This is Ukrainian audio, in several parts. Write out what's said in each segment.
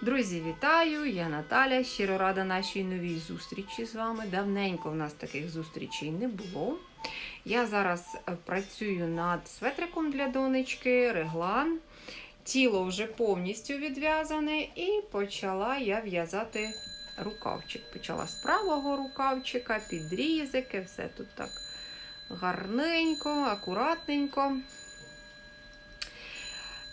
Друзі, вітаю! Я Наталя. Щиро рада нашій новій зустрічі з вами. Давненько в нас таких зустрічей не було. Я зараз е, працюю над светриком для донечки, реглан. Тіло вже повністю відв'язане, і почала я в'язати рукавчик. Почала з правого рукавчика, підрізики, все тут так гарненько, акуратненько.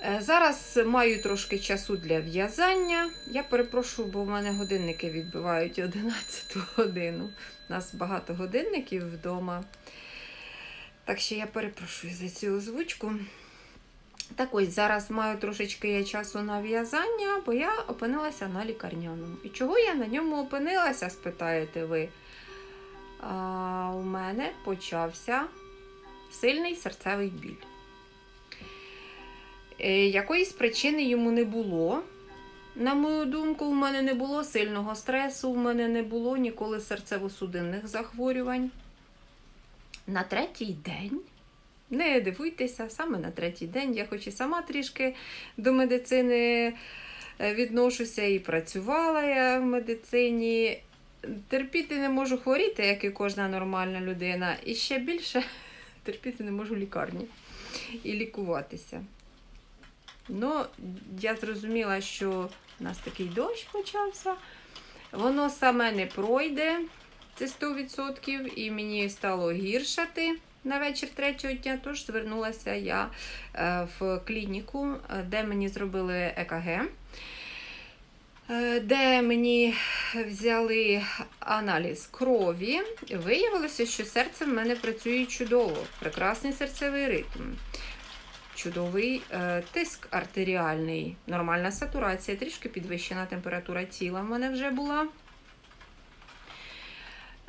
Е, Зараз маю трошки часу для в'язання. Я перепрошую, бо в мене годинники відбивають 11 годину. У нас багато годинників вдома. Так що я перепрошую за цю озвучку. Так ось зараз маю трошечки я часу на в'язання, бо я опинилася на лікарняному. І чого я на ньому опинилася, спитаєте ви? А, у мене почався сильний серцевий біль. Е, Якоїсь причини йому не було. На мою думку, у мене не було сильного стресу, у мене не було ніколи серцево-судинних захворювань. На третій день, не дивуйтеся, саме на третій день, я хоч і сама трішки до медицини е, відношуся і працювала я в медицині. Терпіти не можу хворіти, як і кожна нормальна людина, і ще більше терпіти не можу лікарні і лікуватися. Ну, я зрозуміла, що у нас такий дощ почався. Воно саме не пройде, це 100%, і мені стало гіршати на вечір третього дня, тож звернулася я е, в клініку, е, де мені зробили ЕКГ, е, де мені взяли аналіз крові. Виявилося, що серце в мене працює чудово, прекрасний серцевий ритм чудовий е, тиск артеріальний, нормальна сатурація, трішки підвищена температура тіла в мене вже була.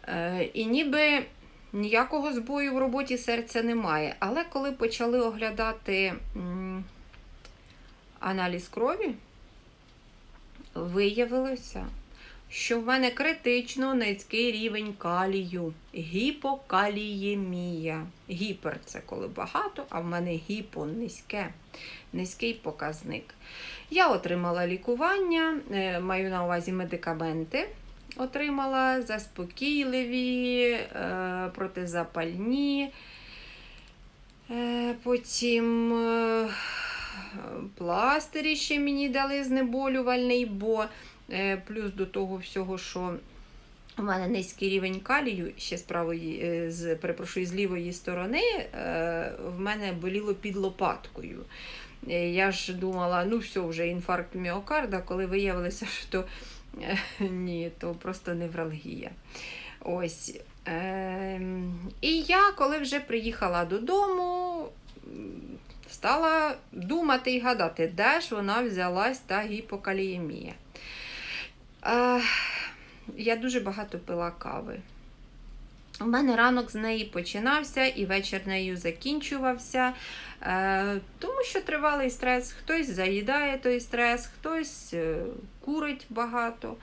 Е, і ніби ніякого збою в роботі серця немає. Але коли почали оглядати аналіз крові, виявилося, що в мене критично низький рівень калію, гіпокаліємія. Гіпер це коли багато, а в мене гіпо низьке, низький показник. Я отримала лікування, е, маю на увазі медикаменти. Отримала заспокійливі, е, протизапальні. Е, Потім пластирі ще мені дали знеболювальний, бо Плюс до того всього, що у мене низький рівень калію, ще з правої, е, з, перепрошую, з лівої сторони, е, в мене боліло під лопаткою. Е, Я ж думала, ну все, вже інфаркт міокарда, коли виявилося, що то, е, ні, то просто невралгія. Ось. Е, і я, коли вже приїхала додому, стала думати і гадати, де ж вона взялась та гіпокаліємія. Я дуже багато пила кави. У мене ранок з неї починався і вечір нею закінчувався, е, тому що тривалий стрес. Хтось заїдає той стрес, хтось е, курить багато.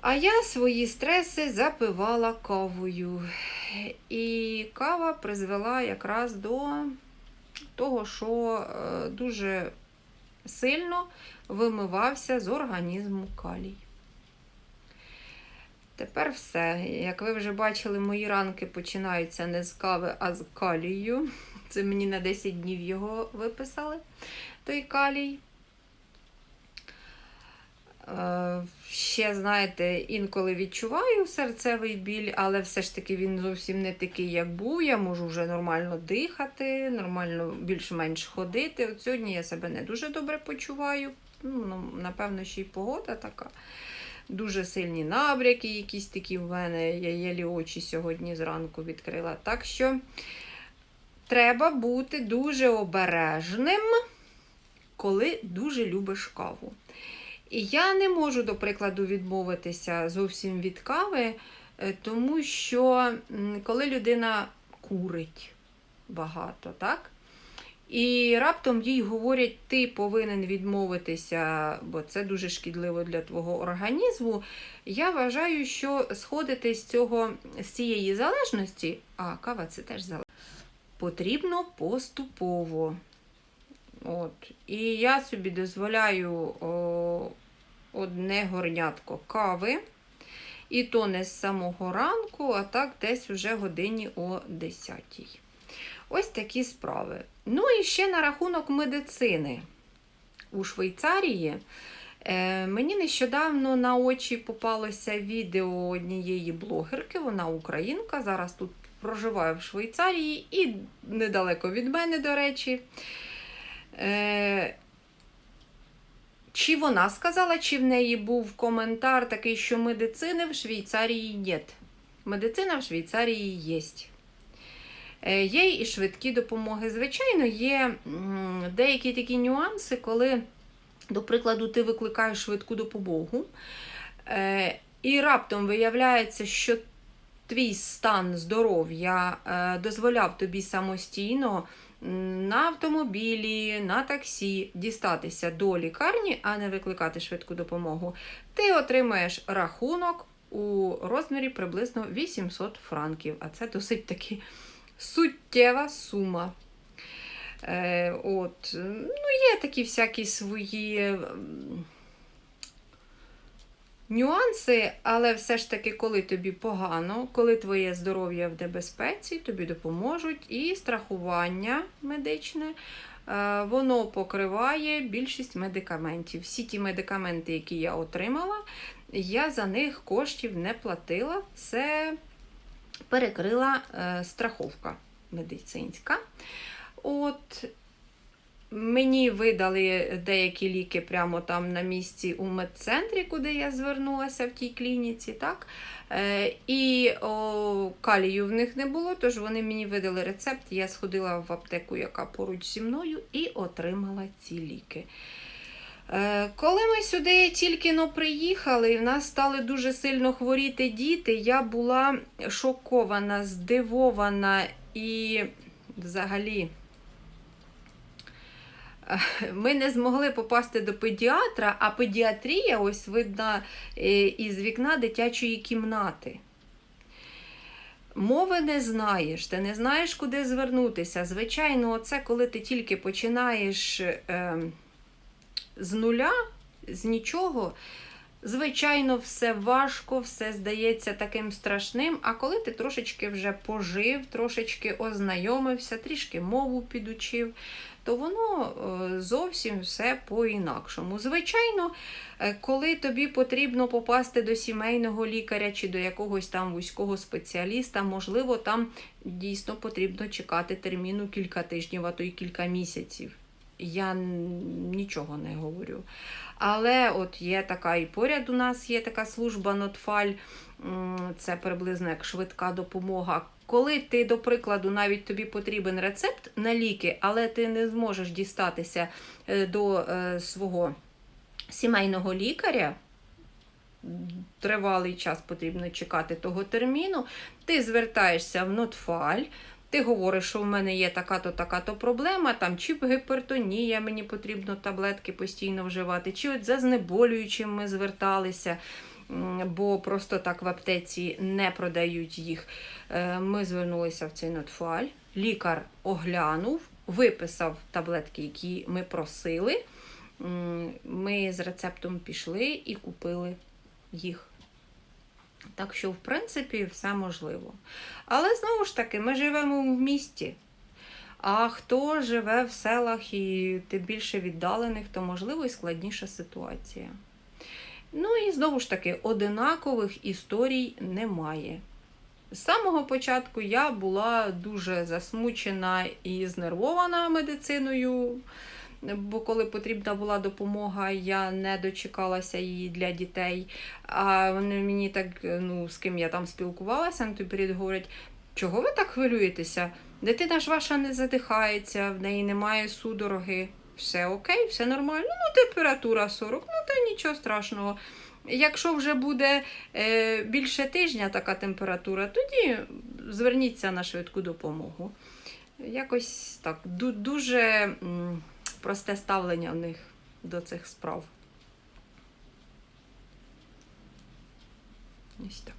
А я свої стреси запивала кавою. І кава призвела якраз до того, що е, дуже сильно вимивався з організму калій. Тепер все. Як ви вже бачили, мої ранки починаються не з кави, а з калію. Це мені на 10 днів його виписали, той калій. Е, Ще, знаєте, інколи відчуваю серцевий біль, але все ж таки він зовсім не такий, як був. Я можу вже нормально дихати, нормально більш-менш ходити. От сьогодні я себе не дуже добре почуваю. Ну, Напевно, ще й погода така. Дуже сильні набряки, якісь такі в мене. Я єлі очі сьогодні зранку відкрила. Так що треба бути дуже обережним, коли дуже любиш каву. І я не можу, до прикладу, відмовитися зовсім від кави, е, тому що коли людина курить багато, так? І раптом їй говорять, ти повинен відмовитися, бо це дуже шкідливо для твого організму. Я вважаю, що сходити з цього з цієї залежності, а кава це теж залежність, потрібно поступово. От. І я собі дозволяю о, одне горнятко кави. І то не з самого ранку, а так десь уже годині о 10. Ось такі справи. Ну і ще на рахунок медицини. У Швейцарії е, мені нещодавно на очі попалося відео однієї блогерки, вона українка, зараз тут проживає в Швейцарії і недалеко від мене, до речі. Е, чи вона сказала, чи в неї був коментар такий, що медицини в Швейцарії нет. Медицина в Швейцарії є. Е, Є і швидкі допомоги. Звичайно, є деякі такі нюанси, коли, до прикладу, ти викликаєш швидку допомогу, е, і раптом виявляється, що твій стан здоров'я е, дозволяв тобі самостійно на автомобілі, на таксі дістатися до лікарні, а не викликати швидку допомогу, ти отримаєш рахунок у розмірі приблизно 800 франків. А це досить таки суттєва сума. Е, от. Ну, є такі всякі свої нюанси, але все ж таки, коли тобі погано, коли твоє здоров'я в небезпеці, тобі допоможуть і страхування медичне. е, Воно покриває більшість медикаментів. Всі ті медикаменти, які я отримала, я за них коштів не платила. Це перекрила е, страховка медицинська. От Мені видали деякі ліки прямо там на місці у медцентрі, куди я звернулася в тій клініці. так? Е, і о, калію в них не було, тож вони мені видали рецепт. Я сходила в аптеку, яка поруч зі мною, і отримала ці ліки. Е, Коли ми сюди тільки но приїхали, і в нас стали дуже сильно хворіти діти, я була шокована, здивована і взагалі. Ми не змогли попасти до педіатра, а педіатрія ось видна е, із вікна дитячої кімнати. Мови не знаєш, ти не знаєш, куди звернутися. Звичайно, це коли ти тільки починаєш е, з нуля, з нічого. Звичайно, все важко, все здається таким страшним. А коли ти трошечки вже пожив, трошечки ознайомився, трішки мову підучив, то воно е, зовсім все по-інакшому. Звичайно, е, коли тобі потрібно попасти до сімейного лікаря чи до якогось там вузького спеціаліста, можливо, там дійсно потрібно чекати терміну кілька тижнів, а то й кілька місяців. Я нічого не говорю. Але от є така і поряд у нас є така служба Нотфаль, це приблизно як швидка допомога. Коли ти, до прикладу, навіть тобі потрібен рецепт на ліки, але ти не зможеш дістатися е, до е, свого сімейного лікаря, тривалий час потрібно чекати того терміну, ти звертаєшся в Нотфаль. Ти говориш, що в мене є така-то, така-то проблема, там чи гіпертонія, мені потрібно таблетки постійно вживати, чи от за знеболюючим ми зверталися, бо просто так в аптеці не продають їх. Е, Ми звернулися в цей нотфаль, лікар оглянув, виписав таблетки, які ми просили. Ми з рецептом пішли і купили їх. Так що, в принципі, все можливо. Але знову ж таки, ми живемо в місті. А хто живе в селах і тим більше віддалених, то можливо і складніша ситуація. Ну і знову ж таки, одинакових історій немає. З самого початку я була дуже засмучена і знервована медициною, бо коли потрібна була допомога, я не дочекалася її для дітей. А вони мені так, ну, з ким я там спілкувалася, на той період говорять, чого ви так хвилюєтеся? Дитина ж ваша не задихається, в неї немає судороги. Все окей, все нормально. Ну, температура 40, ну то нічого страшного. Якщо вже буде е, більше тижня така температура, тоді зверніться на швидку допомогу. Якось так, ду- дуже просте ставлення в них до цих справ. Ось так.